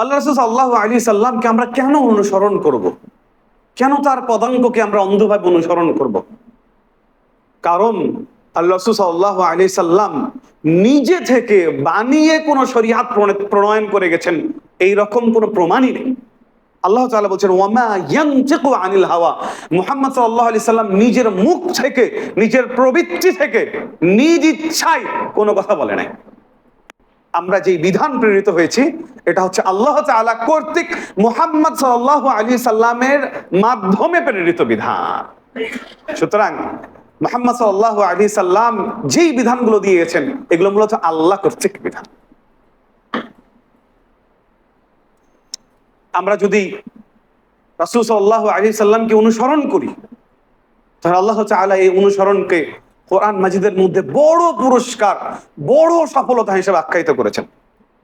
আল্লাহ রসুল আল্লাহ আলী সাল্লামকে আমরা কেন অনুসরণ করব। কেন তার পদাঙ্ককে আমরা অন্ধভাবে অনুসরণ করব। কারণ আল্লাহ রসুল সাল্লাহ আলী সাল্লাম নিজে থেকে বানিয়ে কোনো শরিয়াত প্রণয়ন করে গেছেন এই রকম কোনো প্রমাণই নেই আল্লাহ তাআলা বলছেন, ওয়ামা ইয়ানতিকু আনিল হাওয়া মুহাম্মদ সাল্লাল্লাহু আলাইহি সাল্লাম নিজের মুখ থেকে, নিজের প্রবৃত্তি থেকে নিজ ইচ্ছায় কোনো কথা বলে নাই আমরা যে বিধান প্রেরিত হয়েছি, এটা হচ্ছে আল্লাহ তাআলা কর্তৃক মুহাম্মদ সাল্লাল্লাহু আলাইহি সাল্লামের মাধ্যমে প্রেরিত বিধান। সুতরাং মুহাম্মদ সাল্লাল্লাহু আলাইহি সাল্লাম যেই বিধানগুলো দিয়েছেন, এগুলো মূলত আল্লাহ কর্তৃক বিধান। আমরা যদি রাসূল সাল্লাল্লাহু আলাইহি সাল্লামকে অনুসরণ করি, তাহলে আল্লাহ তাআলা এই অনুসরণকে কোরআন মাজিদের মধ্যে বড় পুরস্কার বড় সফলতা হিসেবে আখ্যায়িত করেছেন।